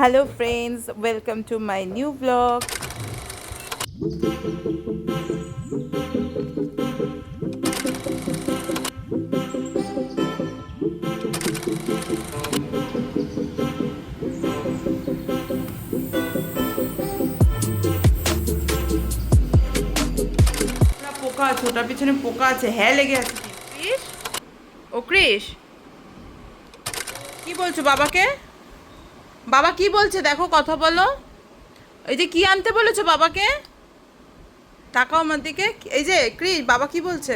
Hello friends welcome to my new blog পোকা আছে ওটার পিছনে পোকা আছে হ্যাঁ লেগে আছে কি? কৃষ ও কৃষ কি বলছো বাবাকে বাবা কি বলছে? দেখো কথা বলো। এই যে কি আনতে বলেছ বাবাকে? তাকাও আমার দিকে? এই যে ক্রিস বাবা কি বলছে?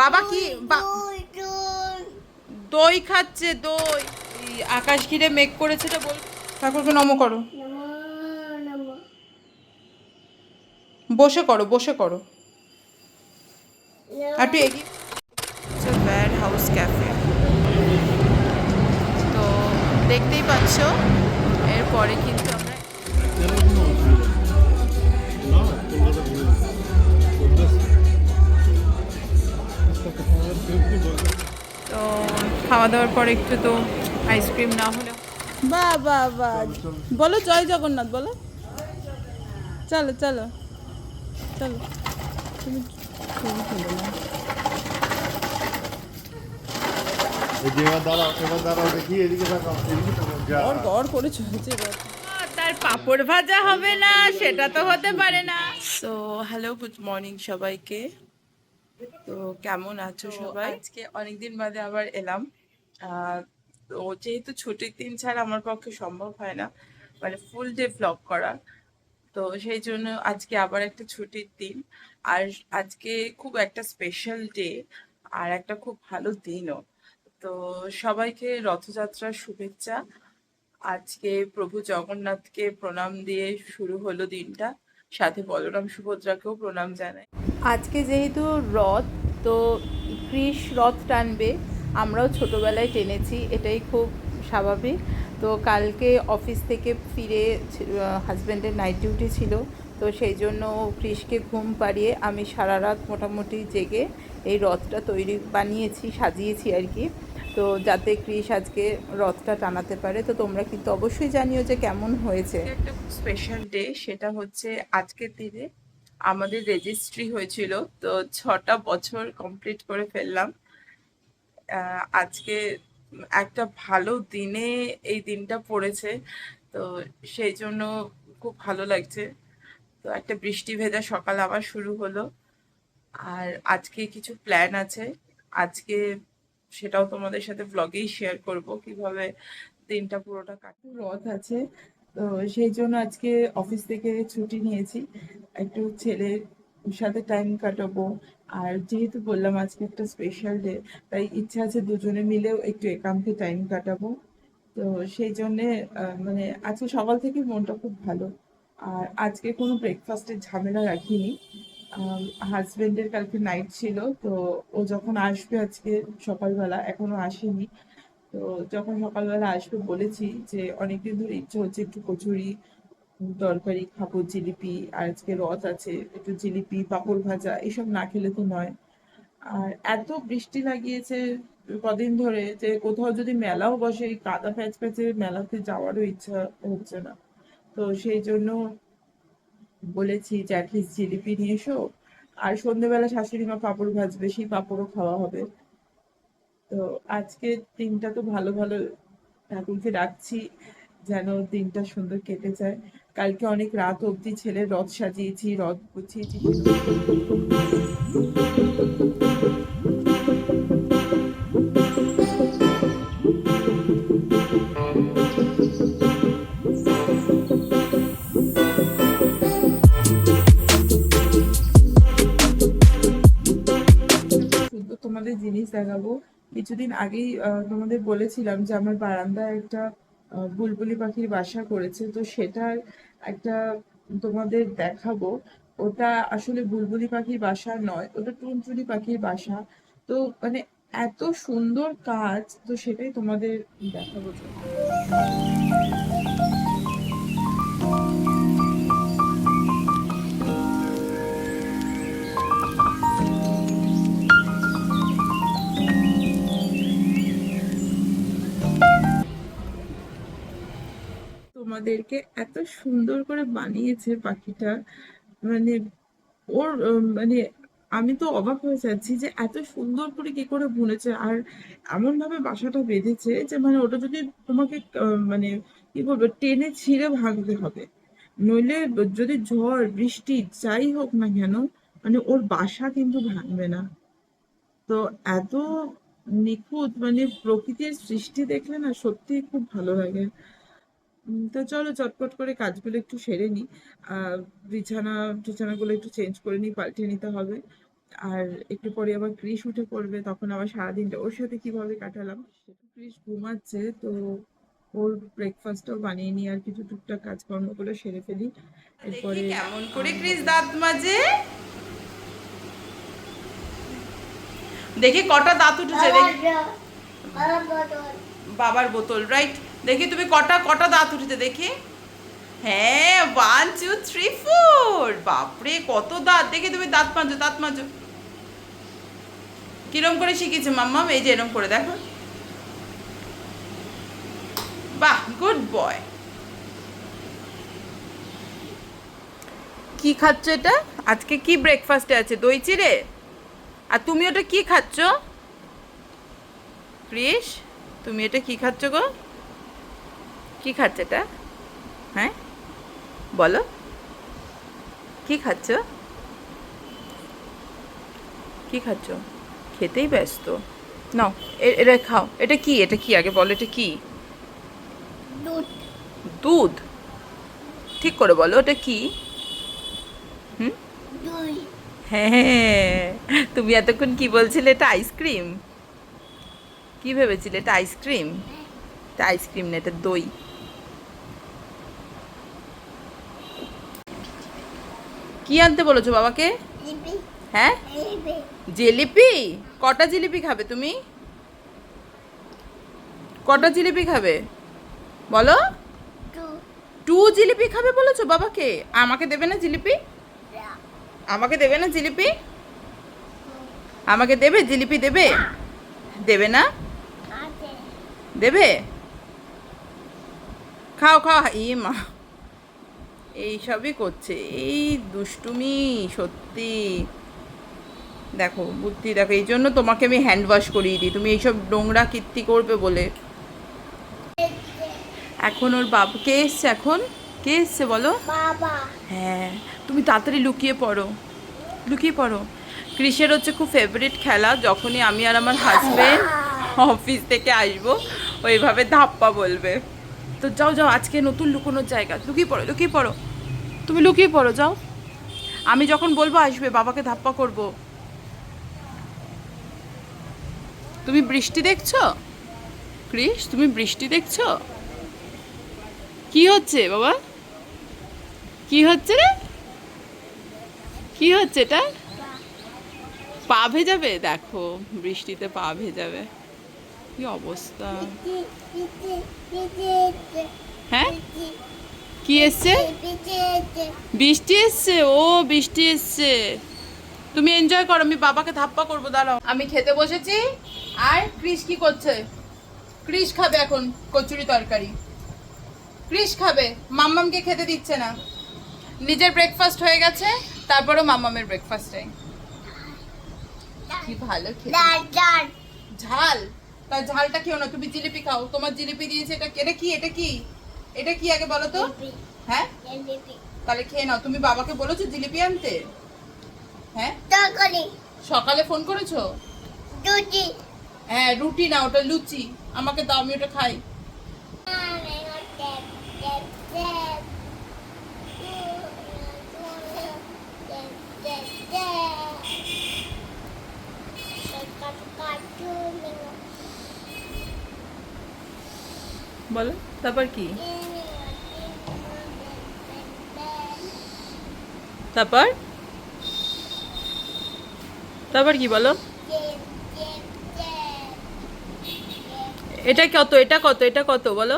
বাবা কি দুই খাচ্ছে দই। আকাশ ঘিরে মেঘ করেছে তো বল ঠাকুরকে নম করো। বসে করো বসে করো। আর একটু এগিয়ে ব্যাড হাউস ক্যাফে দেখতেই পাচ্ছ। এরপরে কিন্তু তো খাওয়া দাওয়ার পর একটু তো আইসক্রিম না হলে বা বা বা বলো জয় জগন্নাথ, বলো। চলো চলো। চলো। তুমি এবার দাঁড়াও এবার দাঁড়াও দেখি এদিকে তাকাও এদিকে তাকাও যা। গড় গড় করে চলছে এবার। তার পাপড় ভাজা হবে না সেটা তো হতে পারে না। সো হ্যালো গুড মর্নিং সবাইকে। তো কেমন আছো সবাই? আজকে অনেকদিন বাদে আবার এলাম। তো যেহেতু ছুটির দিন ছাড়া আমার পক্ষে সম্ভব হয় না মানে ফুল ডে ব্লগ করা। তো সেই জন্য আজকে আবার একটা ছুটির দিন। আর আজকে খুব একটা স্পেশাল ডে আর একটা খুব ভালো দিনও। তো সবাইকে রথযাত্রার শুভেচ্ছা। আজকে প্রভু জগন্নাথকে প্রণাম দিয়ে শুরু হলো দিনটা। সাথে বলরাম সুভদ্রাকেও প্রণাম জানাই। আজকে যেহেতু রথ, তো কৃষ রথ টানবে, আমরাও ছোটোবেলায় টেনেছি, এটাই খুব স্বাভাবিক। তো কালকে অফিস থেকে ফিরে হাজব্যান্ডের নাইট ডিউটি ছিল, তো সেই জন্য কৃষকে ঘুম পাড়িয়ে আমি সারা রাত মোটামুটি জেগে এই রথটা তৈরি, বানিয়েছি, সাজিয়েছি আর কি। তো যাতে ক্রিস আজকে রথটা টানাতে পারে, তো তোমরা কিন্তু অবশ্যই জানিও যে কেমন হয়েছে। একটা স্পেশাল ডে সেটা হচ্ছে আজকের দিনে আমাদের রেজিস্ট্রি হয়েছিল, তো ছটা বছর কমপ্লিট করে ফেললাম। আজকে একটা ভালো দিনে এই দিনটা পড়েছে, তো সেই জন্য খুব ভালো লাগছে। তো একটা বৃষ্টি ভেজা সকাল আবার শুরু হলো, আর আজকে কিছু প্ল্যান আছে। আজকে সেটাও তোমাদের সাথে ব্লগেই শেয়ার করব, কীভাবে দিনটা পুরোটা কাটে রথ আছে, তো সেই জন্য আজকে অফিস থেকে ছুটি নিয়েছি। একটু ছেলের সাথে টাইম কাটাবো। আর যেহেতু বললাম আজকে একটা স্পেশাল ডে তাই ইচ্ছা আছে দুজনে মিলেও একটু একান্তে টাইম কাটাবো। তো সেই জন্যে মানে আজকে সকাল থেকে মনটা খুব ভালো। আর আজকে কোনো ব্রেকফাস্টের ঝামেলা রাখিনি। হাজবেন্ডের কালকে নাইট ছিল, তো ও যখন আসবে আজকে সকালবেলা, এখনও আসেনি, তো যখন সকালবেলা আসবে বলেছি যে অনেকদিন ধরে ইচ্ছে হচ্ছে একটু কচুরি, তরকারি খাব, জিলিপি, আর আজকে রথ আছে, একটু জিলিপি, পাঁপড় ভাজা, এসব না খেলে তো নয়। আর এত বৃষ্টি লাগিয়েছে কদিন ধরে যে কোথাও যদি মেলাও বসে কাদা প্যাচ প্যাচে মেলাতে যাওয়ারও ইচ্ছা হচ্ছে না। তো সেই জন্য বলেছি যে অ্যাটলিস্ট জিলিপি নিয়ে এসো। আর সন্ধ্যেবেলা শাশুড়ি মা পাঁপড় ভাজবে, সেই পাঁপড়ও খাওয়া হবে। তো আজকে দিনটা তো ভালো ভালো ঠাকুরকে ডাকছি যেন দিনটা সুন্দর কেটে যায়। কালকে অনেক রাত অবধি ছেলে রথ সাজিয়েছি, রথ গুছিয়েছি। জিনিস দেখাবো। কিছুদিন আগেই তোমাদের বলেছিলাম যে আমার বারান্দায় একটা বুলবুলি পাখির বাসা করেছে। তো সেটার একটা তোমাদের দেখাবো। ওটা আসলে বুলবুলি পাখির বাসা নয়, ওটা টুনটুনি পাখির বাসা। তো মানে এত সুন্দর কাজ, তো সেটাই তোমাদের দেখাবো। তোমাদেরকে এত সুন্দর করে বানিয়েছে পাখিটা। মানে ওর মানে আমি তো অবাক হয়ে যাচ্ছি যে এত সুন্দর করে কি করে বুনেছে। আর এমন ভাবে বাসাটা বেঁধেছে যে মানে ওটা যদি তোমাকে মানে কি বলব, টেনে ছিঁড়ে ভাঙতে হবে। নইলে যদি ঝড়, বৃষ্টি যাই হোক না কেন মানে ওর বাসা কিন্তু ভাঙবে না। তো এত নিখুঁত মানে প্রকৃতির সৃষ্টি দেখলে না সত্যি খুব ভালো লাগে। তো চলো চটপট করে কাজগুলো একটু সেরে নিই। বিছানা টিছানাগুলো একটু চেঞ্জ করে নিই পাল্টে নিতে হবে। আর একটু পরে আবার ক্রিস উঠে পড়বে তখন আবার সারাদিনটা ওর সাথে কীভাবে কাটালাম সেটা ক্রিস ঘুমাচ্ছে তো ওর ব্রেকফাস্টটাও বানিয়ে নিই আর কিছু টুকটাক কাজকর্মগুলো সেরে ফেলি। এরপরে কেমন করে ক্রিস দাঁত মাজে। দেখি কটা দাঁত উঠেছে বাবার বোতল। রাইট দেখি তুমি কটা কটা দাঁত উঠেছে দেখি। হ্যাঁ ওয়ান টু থ্রি ফোর বাপরে, কত দাঁত। দেখি তুমি দাঁত মাজো দাঁত মাজো। কিরম করে শিখেছে মাম্মাম এই যে এরম করে, দেখো। বাহ গুড বয় কি খাচ্ছ এটা? আজকে কি ব্রেকফাস্টে আছে? দই চিড়ে? আর তুমি ওটা কি খাচ্ছ? ক্রিস তুমি এটা কি খাচ্ছ গো? কি খাচ্ছ এটা? হ্যাঁ? বলো। কি খাচ্ছ? কি খাচ্ছ? খেতেই ব্যস্ত। নাও এটা খাও। এটা কি? এটা কি? আগে বলো এটা কি? দুধ। দুধ? ঠিক করে বলো ওটা কি? দুই। হ্যাঁ। তুমি এতক্ষণ কি বলছিলে এটা আইসক্রিম? কি ভেবেছিলে এটা আইসক্রিম? এটা আইসক্রিম না এটা দই। কি আনতে বলেছ বাবাকে? হ্যাঁ? জিলিপি। কটা জিলিপি খাবে তুমি? কটা জিলিপি খাবে? বলো। টু। জিলিপি খাবে বলেছ বাবাকে? আমাকে দেবে না জিলিপি? আমাকে দেবে না জিলিপি? আমাকে দেবে? জিলিপি দেবে? দেবে না? দেবে? খাও খাও ই মা। এই সবই করছে। এই দুষ্টুমি সত্যি। দেখো বুদ্ধি দেখো এই জন্য তোমাকে আমি হ্যান্ড ওয়াশ করিয়ে দিই। তুমি এইসব নোংরা কীর্তি করবে বলে। এখন ওর বাবা কে এসছে এখন? কে এসছে বলো? হ্যাঁ তুমি তাড়াতাড়ি লুকিয়ে পড়ো। লুকিয়ে পড়ো। ক্রিসের হচ্ছে খুব ফেভারিট খেলা। যখনই আমি আর আমার হাজব্যান্ড অফিস থেকে আসব ওইভাবে ধাপ্পা বলবে। তো যাও যাও আজকে নতুন লুকোনোর জায়গা। লুকিয়ে পড়ো লুকিয়ে পড়ো। তুমি লুকিয়ে পড়ো যাও। আমি যখন বলব আসবে বাবাকে ধাপ্পা করব। তুমি বৃষ্টি দেখছ? ক্রিস তুমি বৃষ্টি দেখছ? কি হচ্ছে বাবা? কি হচ্ছে রে? কি হচ্ছে এটা? পা ভেজাবে? দেখো বৃষ্টিতে পা ভেজাবে। কি অবস্থা। হ্যাঁ? কি এসছে? বৃষ্টি এসছে? ও বৃষ্টি এসছে। তুমি এনজয় করো আমি বাবাকে ধাপ্পা করব দাঁড়াও। আমি খেতে বসেছি আর ক্রিস কি করছে? ক্রিস খাবে এখন কচুরি তরকারি। ক্রিস খাবে মাম্মামকে খেতে দিচ্ছে না। নিজের ব্রেকফাস্ট হয়ে গেছে তারপরেও মাম্মামের ব্রেকফাস্টে কি ভালো খেতে। ঝাল। তার ঝালটা খেও না তুমি জিলিপি খাও। তোমার জিলিপি দিয়েছে এটা এটা কি? এটা কি? এটা কি আগে বলো তো? হ্যাঁ? তাহলে খেয়ে নাও। তুমি বাবাকে বলেছ জিলিপি আনতে? হ্যাঁ? সকালে ফোন করেছ? হ্যাঁ রুটি না ওটা লুচি। আমাকে দাও আমি ওটা খাই। বলো, তারপর কি? তারপর? তারপর কি বলো? এটা কত এটা কত এটা কত, বলো।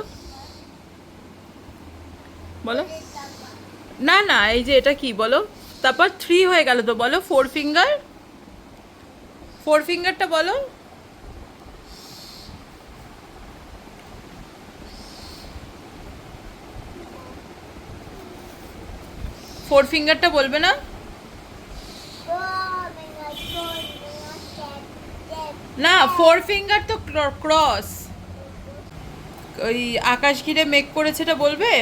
বলো। না না, এই যে এটা কি, বলো। তারপর থ্রি হয়ে গেল তো, বলো ফোর ফিঙ্গার ফোর ফিঙ্গারটা বলো। ফোর ফিঙ্গারটা বলবে না? না ফোর ফিঙ্গার তো ক্রস ওই আকাশ ঘিরে মেঘ করেছে এটা বলবে?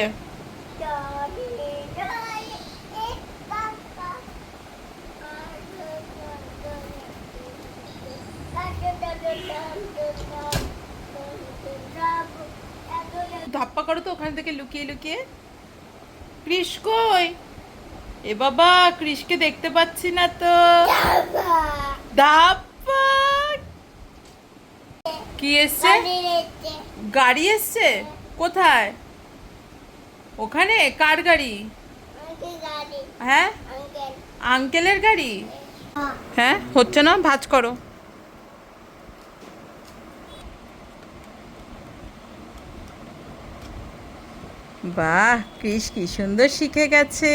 ধাপ্পা করো তো, ওখান থেকে লুকিয়ে লুকিয়ে। কৃষ কই? এ বাবা, কৃষকে দেখতে পাচ্ছি না তো। কি এসছে? গাড়ি এসছে? কোথায়? ওখানে? কার গাড়ি? হ্যাঁ? আঙ্কেলের গাড়ি? হ্যাঁ হচ্ছে না? ভাজ করো। বাহ, কৃষ কি সুন্দর শিখে গেছে।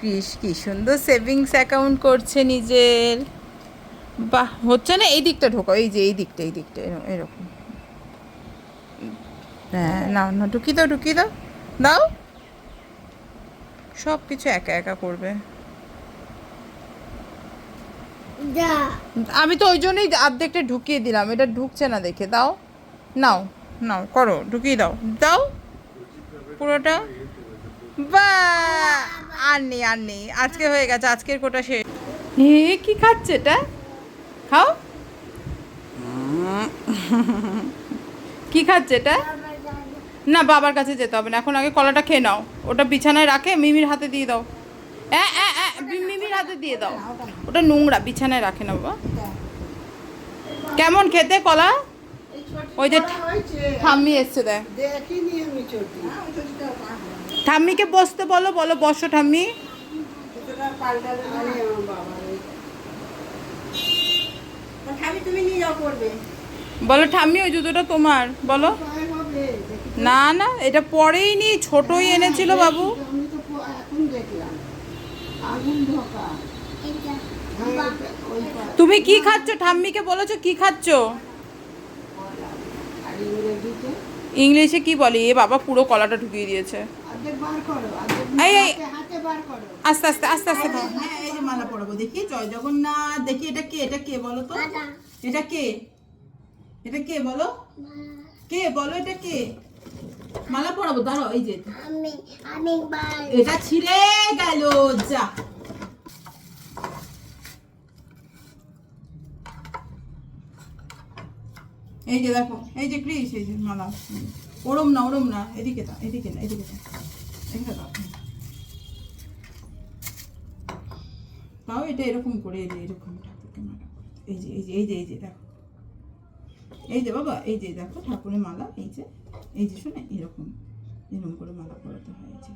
কৃষ কি সুন্দর সেভিংস অ্যাকাউন্ট করছে নিজের। বাহ হচ্ছে না এই দিকটা ঢোকো এই যে এই দিকটা এই দিকটা এরকম এরকম। হ্যাঁ না না ঢুকি দাও ঢুকি দাও দাও। সব কিছু একা একা করবে। আমি তো ওই জন্যই আর্ধেকটা ঢুকিয়ে দিলাম এটা ঢুকছে না দেখে দাও। নাও নাও করো ঢুকিয়ে দাও দাও। পুরোটা বা! আর নেই আর নেই আজকে হয়ে গেছে আজকের কোটা শেষ। এ কি খাচ্ছে এটা? খাও। কি খাচ্ছে এটা? না বাবার কাছে যেতে হবে না এখন আগে কলাটা খেয়ে নাও। ওটা বিছানায় রাখে মিমির হাতে দিয়ে দাও। এ, এ, এ, মিমির হাতে দিয়ে দাও। ওটা নোংরা বিছানায় রাখে না বাবা। কেমন খেতে কলা? ওই যে ঠাম্মি এসছে দেখ। দেখিনি আমি ঠাম্মিকে বসতে বলো বলো বসো ঠাম্মি। বলো ঠাম্মি ওই জুতোটা তোমার বলো। না না এটা পরেই নি ছোটই এনেছিল বাবু। হ্যাঁ, তুমি কি খাচ্ছ? ঠাম্মিকে বলেছ কি খাচ্ছ? ইংলিশে কি বলে? এ বাবা পুরো কলাটা ঢুকিয়ে দিয়েছে। অর্ধেক বার করো অর্ধেক এই, এই। হাতে- হাতে বার করো। আস্তে আস্তে আস্তে আস্তে হ্যাঁ এই যে মালা পরাবো দেখি জয় জগন্নাথ দেখি এটা কে এটা কে বলো তো? এটা কে? এটা কে বলো? কে বলো এটা কে? মালা পরাবো দাঁড়াও এই যে। এটা ছিঁড়ে গেল যা। এই যে দেখো এই যে ক্রিস এই যে মালা। ওরম না ওরম না, এদিকে দাও এদিকে না, এদিকে দাও এদিকে দাও। তাও এটা এরকম করে, এই যে এরকম ঠাকুরকে এই যে এই যে এই যে এই যে, দেখো। এই যে বাবা, এই যে, দেখো, ঠাকুরের মালা, এই যে এই যে শোনে এরকম এরকম করে মালা পরাতে হয়, এই যে।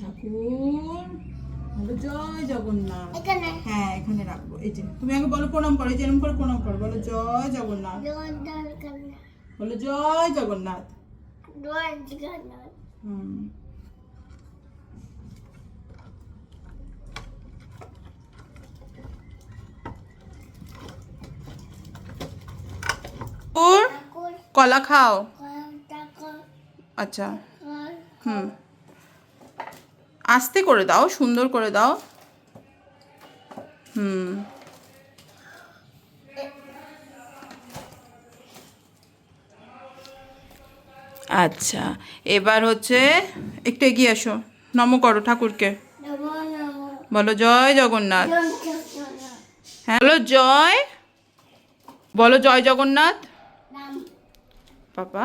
ঠাকুর জয় জগন্নাথ। এখানে? হ্যাঁ এখানে রাখব এই যে। তুমি আগে বলো প্রণাম করো এই যে করে প্রণাম করো বলো জয় জগন্নাথ। বলো জয় জগন্নাথ। হুম। ওর কলা খাও। আচ্ছা। হুম। আস্তে করে দাও সুন্দর করে দাও। হুম। আচ্ছা এবার হচ্ছে একটু এগিয়ে আসো। নম করো ঠাকুরকে। বলো জয় জগন্নাথ। হ্যাঁ বলো জয়। বলো জয় জগন্নাথ। পাপা।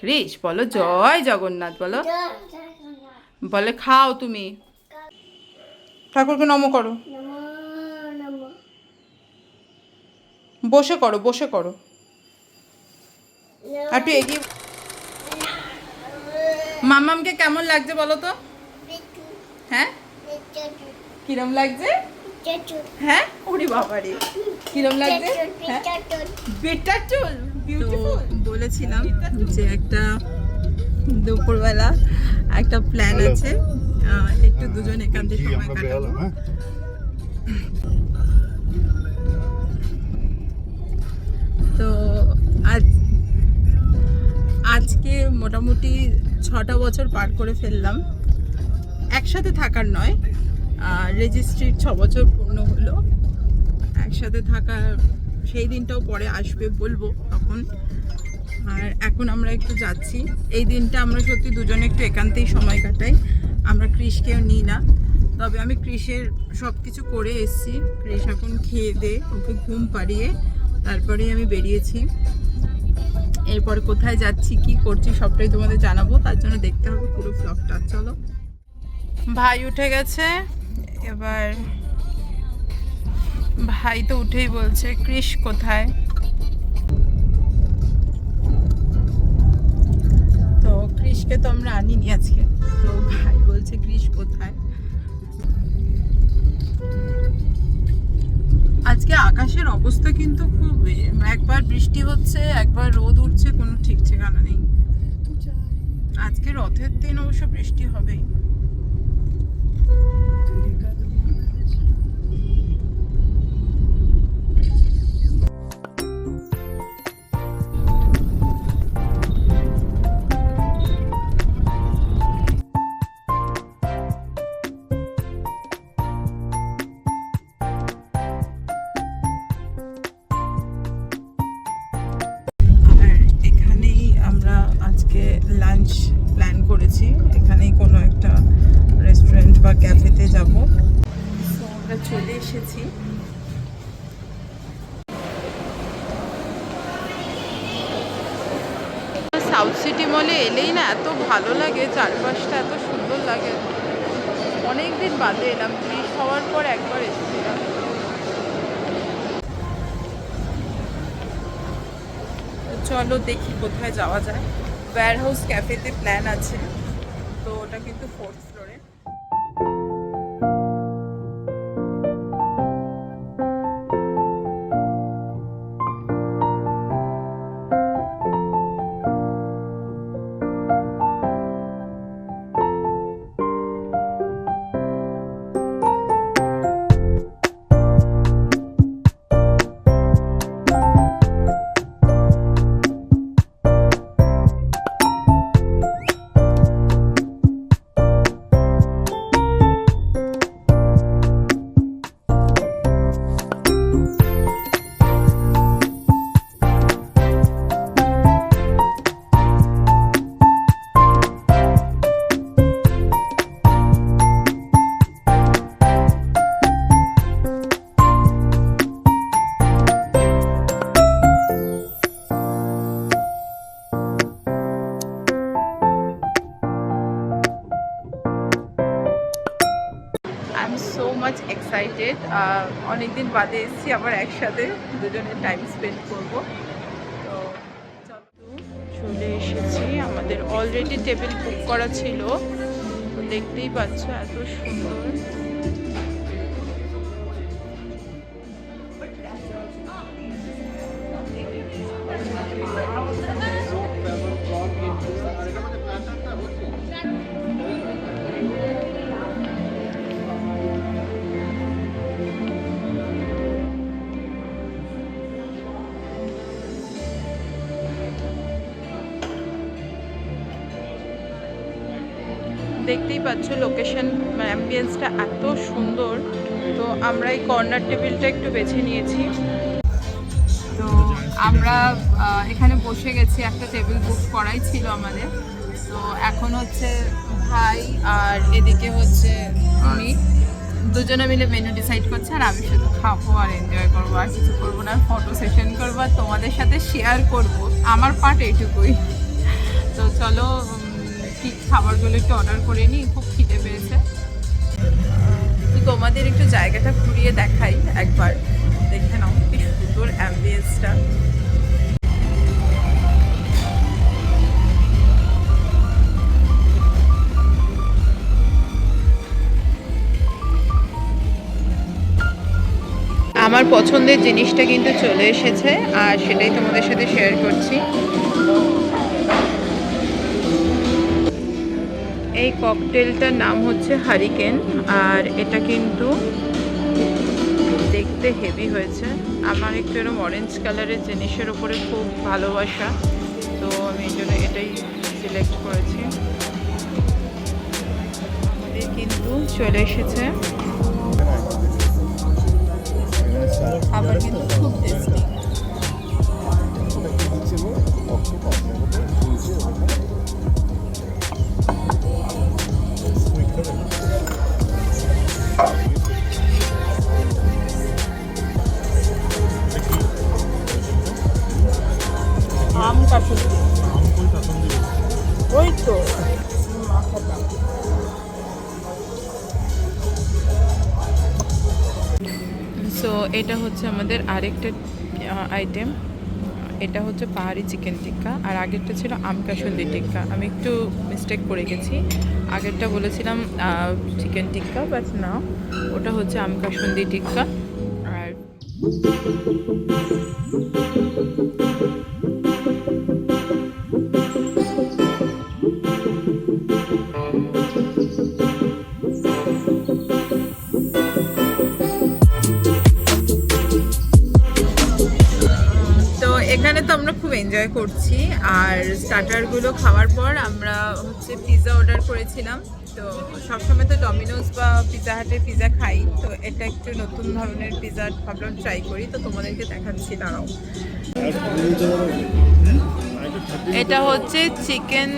ক্রিস বলো জয় জগন্নাথ। বলো। বলে খাও তুমি। ঠাকুরকে নম করো। বসে করো বসে করো। একটু এগিয়ে মামামকে কেমন লাগছে বলো তো? হ্যাঁ? কিরম লাগছে? হ্যাঁ? ওরে বাবারে। কিরম লাগছে? হ্যাঁ? বিটু বেটার চুল বিউটিফুল বলেছিলাম যে একটা দুপুরবেলা একটা প্ল্যান আছে। একটু দুজন একান্তে সময় কাটাবো। তো আজ আজকে মোটামুটি ছটা বছর পার করে ফেললাম। একসাথে থাকার নয় রেজিস্ট্রির ছ বছর পূর্ণ হলো। একসাথে থাকার সেই দিনটাও পরে আসবে বলব তখন। আর এখন আমরা একটু যাচ্ছি। এই দিনটা আমরা সত্যি দুজনে একটু একান্তেই সময় কাটাই। আমরা ক্রিসকেও নিই না। তবে আমি কৃষের সব কিছু করে এসেছি। ক্রিস এখন খেয়ে দে, ওকে ঘুম পাড়িয়ে তারপরেই আমি বেরিয়েছি। এরপর কোথায় যাচ্ছি, কি করছি, সবটাই তোমাদের জানাব। তার জন্য দেখতে হবে পুরো ব্লগটা চলো। ভাই উঠে গেছে। এবার ভাই তো উঠেই বলছে ক্রিস কোথায়? ক্রিসকে তো আমরা আনিনি আজকে। তো ভাই বলছে কৃষ কোথায়? আজকে আকাশের অবস্থা কিন্তু খুব, একবার বৃষ্টি হচ্ছে, একবার রোদ উঠছে, কোনো ঠিক ঠিকানা নেই। আজকে রথের দিন অবশ্য বৃষ্টি হবেই। ভালো লাগে, চারপাশটা এত সুন্দর লাগে। অনেক দিন বাদে এলাম ত্রিশ হওয়ার পর একবার এসেছিলাম। চলো দেখি কোথায় যাওয়া যায়। ওয়্যার হাউস ক্যাফেতে প্ল্যান আছে, তো ওটা কিন্তু ফোর্থ ফ্লোরে এক্সাইটেড অনেকদিন বাদে এসেছি আবার একসাথে, দুজনে টাইম স্পেন্ড করব। তো চলে। এসেছি। আমাদের অলরেডি টেবিল বুক করা ছিল। দেখতেই পাচ্ছ এত সুন্দর। এত সুন্দর। তো আমরা এই কর্নার টেবিলটা একটু বেছে নিয়েছি। তো আমরা এখানে বসে গেছি, একটা টেবিল বুক করাই ছিল আমাদের। তো এখন হচ্ছে ভাই আর এদিকে হচ্ছে উনি দুজনে মিলে মেনু ডিসাইড করছে, আর আমি শুধু খাব আর এনজয় করব, আর কিছু করব না ফটো সেশন করব, আর তোমাদের সাথে শেয়ার করব। আমার পার্ট এইটুকুই। তো চলো ঠিক খাবারগুলো একটু অর্ডার করে নিই, খুব খিদে তোমাদের একটু জায়গাটা ঘুরিয়ে দেখাই একবার, দেখে নাও কি সুন্দর অ্যাম্বিয়েন্সটা আমার পছন্দের জিনিসটা কিন্তু চলে এসেছে, আর সেটাই তোমাদের সাথে শেয়ার করছি। এই ককটেলটার নাম হচ্ছে হারিকেন আর এটা কিন্তু দেখতে হেভি হয়েছে। আমার একটু এরকম অরেঞ্জ কালারের জিনিসের উপরে খুব ভালোবাসা, তো আমি এই জন্য এটাই সিলেক্ট করেছি। আমাদের কিন্তু চলে এসেছে। খাবার কিন্তু খুব টেস্টি ওই তো সো এটা হচ্ছে আমাদের আরেকটা আইটেম এটা হচ্ছে পাহাড়ি চিকেন টিক্কা, আর আগেরটা ছিল আম কাসুন্দি টিক্কা। আমি একটু মিস্টেক করে গেছি। আগেরটা বলেছিলাম চিকেন টিক্কা বাট না ওটা হচ্ছে আম কাসুন্দি টিক্কা। আর স্টার্টারগুলো খাওয়ার পর আমরা হচ্ছে পিৎজা অর্ডার করেছিলাম। তো সবসময় তো ডমিনোজ বা পিৎজা হাটে পিৎজা খাই। তো এটা একটু নতুন ধরনের পিৎজা ভাবলাম ট্রাই করি। তো তোমাদেরকে দেখাচ্ছি, দাঁড়াও। এটা হচ্ছে chicken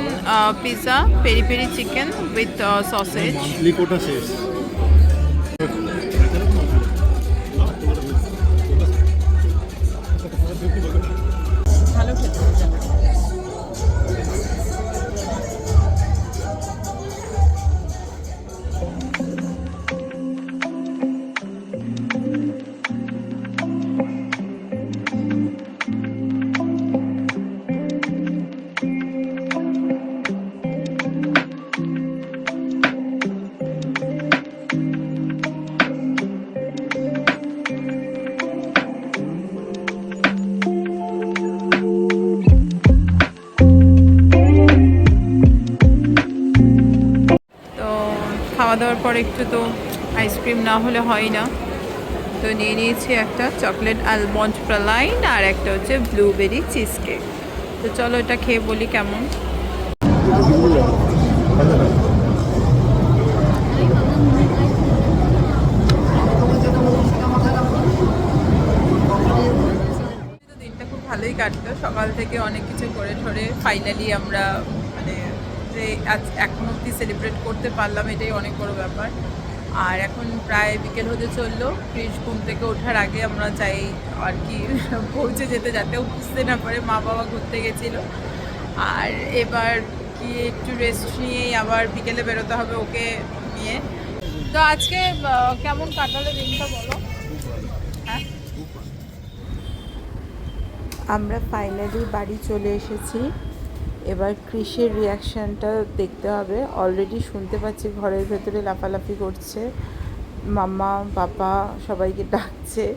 pizza peri peri chicken with sausage পর একটু তো আইসক্রিম না হলে হয় না। তো নিয়ে নিয়েছি একটা চকলেট আলমন্ড প্রালাইন আর একটা হচ্ছে ব্লুবেরি চিজ কেক তো চলো এটা খেয়ে বলি কেমন? দিনটা খুব ভালোই কাটলো। সকাল থেকে অনেক কিছু করে ঠরে ফাইনালি আমরা যে আজ এখন অবধি সেলিব্রেট করতে পারলাম, এটাই অনেক বড় ব্যাপার। আর এখন প্রায় বিকেল হতে চলল, ফ্রিজ ঘুম থেকে ওঠার আগে আমরা চাই আর কি পৌঁছে যেতে যাতে ও বুঝতে না পারে মা বাবা ঘুরতে গেছিল। আর এবার গিয়ে একটু রেস্ট নিয়েই আবার বিকেলে বেরোতে হবে ওকে নিয়ে। তো আজকে কেমন কাটালে দিনটা বলো? হ্যাঁ? আমরা ফাইনালি বাড়ি চলে এসেছি। এবার কৃষের রিয়াকশানটা দেখতে হবে। অলরেডি শুনতে পাচ্ছি ঘরের ভেতরে লাফালাফি করছে। মাম্মা বাবা সবাইকে ডাকছে।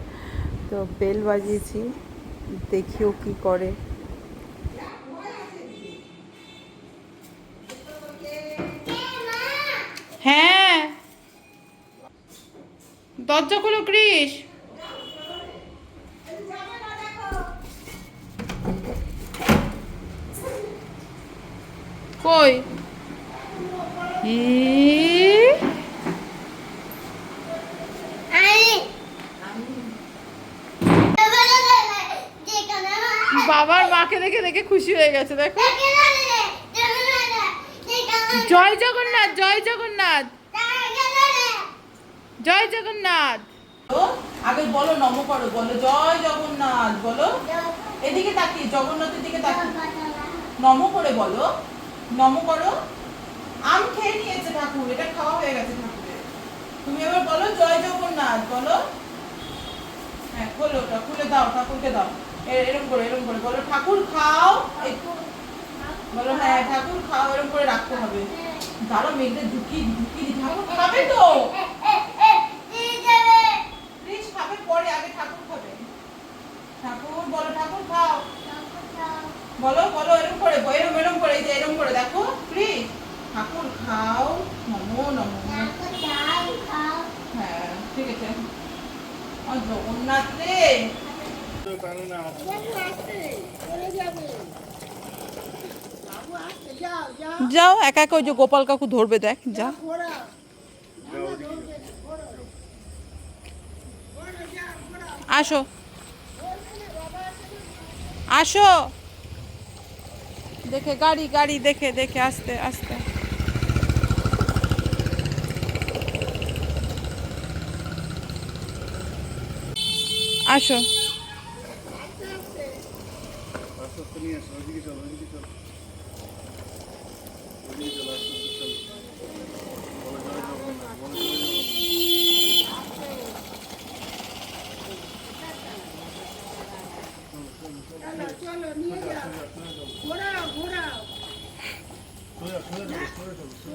তো বেল বাজিয়েছি, দেখি ও কী করে। হ্যাঁ। দরজা খুলো, কৃষ। কই? ই? বাবার মাকে দেখে দেখে খুশি হয়ে গেছে দেখো। জয় জগন্নাথ জয় জগন্নাথ। জয় জগন্নাথ। আগে বলো নম করো বলো জয় জগন্নাথ বলো। এদিকে তাকিয়ে জগন্নাথের দিকে তাকিয়ে। নম করে বলো। নম করো। আম খেয়ে নিয়েছে ঠাকুর এটা খাওয়া হয়ে গেছে ঠাকুরের। তুমি এবার বলো জয় জগন্নাথ বলো। হ্যাঁ খোলো ওটা খুলে দাও ঠাকুরকে দাও। এ- এরম করে এরম করে বলো ঠাকুর খাও। বলো হ্যাঁ ঠাকুর খাও এরম করে রাখতে হবে। দাঁড়ো মেঘটা ঢুকি ঢুকি ঠাকুর খাবে তো? প্লিজ খাবে পরে আগে ঠাকুর খাবে। ঠাকুর বলো ঠাকুর খাও। বলো বলো এরম করে এরম এরম করে যে এরম করে দেখো প্লিজ ঠাকুর খাও নমো নমো। হ্যাঁ ঠিক আছে। জগন্নাথ রে। যাও একা একা ওই যে গোপাল কাকু ধরবে দেখ যা আসো। আসো। দেখে গাড়ি গাড়ি দেখে দেখে আস্তে আস্তে। আসো আস্তে আস্তে নিয়ে আসো ওইদিকে চলো ওইদিকে চলো ওইদিকে চলো আস্তে আস্তে চলো বলে চলে যাব না বলে চলে যাব না চলো চলো নিয়ে যাও ঘোরাও ঘোরাও সোজা সোজা চলো সোজা চলো চলে যাও যাও।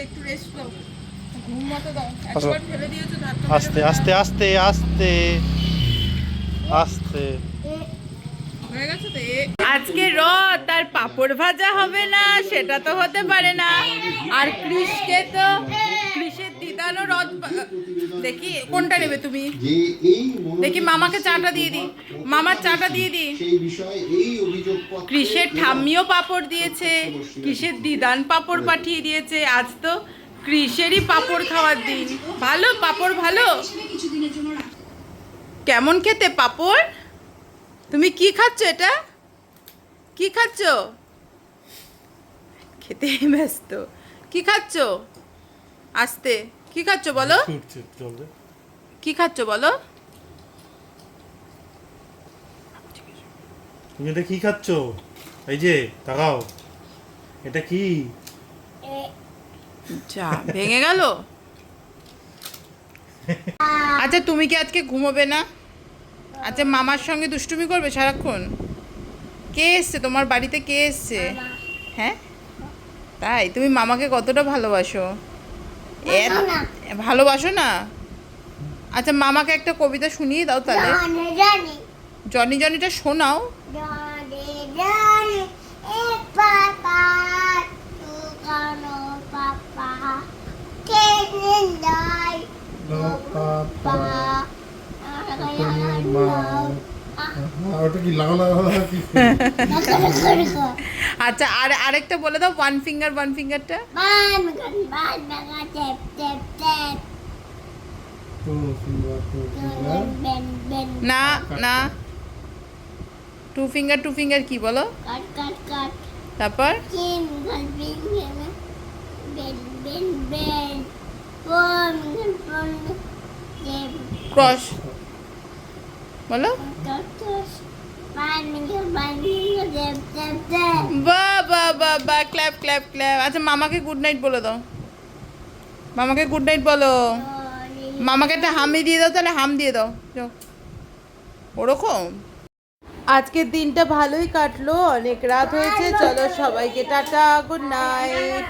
আস্তে আস্তে আস্তে আস্তে আস্তে। হয়ে গেছে তো আজকে রথ তার পাপড় ভাজা হবে না সেটা তো হতে পারে না। আর কৃষকে তো কৃষের দিদারও রথ দেখি কোনটা নেবে তুমি? দেখি মামাকে চাটা দিয়ে দিই। মামার চাটা দিয়ে দিই। সেই বিষয়ে এই অভিযোগ কৃষের ঠাম্মিও পাপড় দিয়েছে কৃষের দিদান পাপড় পাঠিয়ে দিয়েছে। আজ তো কৃষেরই পাপড় খাওয়ার দিন। ভালো পাপড় ভালো? কেমন খেতে পাপড়? তুমি কি খাচ্ছ এটা? কি খাচ্ছ? খেতে ব্যস্ত। কি খাচ্ছ? আসতে। কি খাচ্ছ বলো? কি খাচ্ছ বলো? তুমি এটা কি খাচ্ছ? এই যে তাকাও এটা কি? যা ভেঙে গেল? আচ্ছা তুমি কি আজকে ঘুমোবে না? আচ্ছা মামার সঙ্গে দুষ্টুমি করবে সারাক্ষণ? কে এসছে? তোমার বাড়িতে কে এসছে? হ্যাঁ? তাই? তুমি মামাকে কতটা ভালোবাসো? ভালোবাসো না? আচ্ছা মামাকে একটা কবিতা শুনিয়ে দাও তাহলে। জনি জনিটা শোনাও। আচ্ছা আর আরেকটা বলে দাও ওয়ান ফিঙ্গার ওয়ান ফিঙ্গারটা না না। টু ফিঙ্গার টু ফিঙ্গার কি বলো? তারপর? ক্রস। বলো। বা বা বা বা ক্ল্যাপ ক্ল্যাপ ক্ল্যাপ। আচ্ছা মামাকে গুড নাইট বলে দাও। মামাকে গুড নাইট বলো। মামাকে একটা হামি দিয়ে দাও, তাহলে হাম দিয়ে দাও। ওরকম? আজকের দিনটা ভালোই কাটলো, অনেক রাত হয়েছে, চলো সবাইকে টাটা গুড নাইট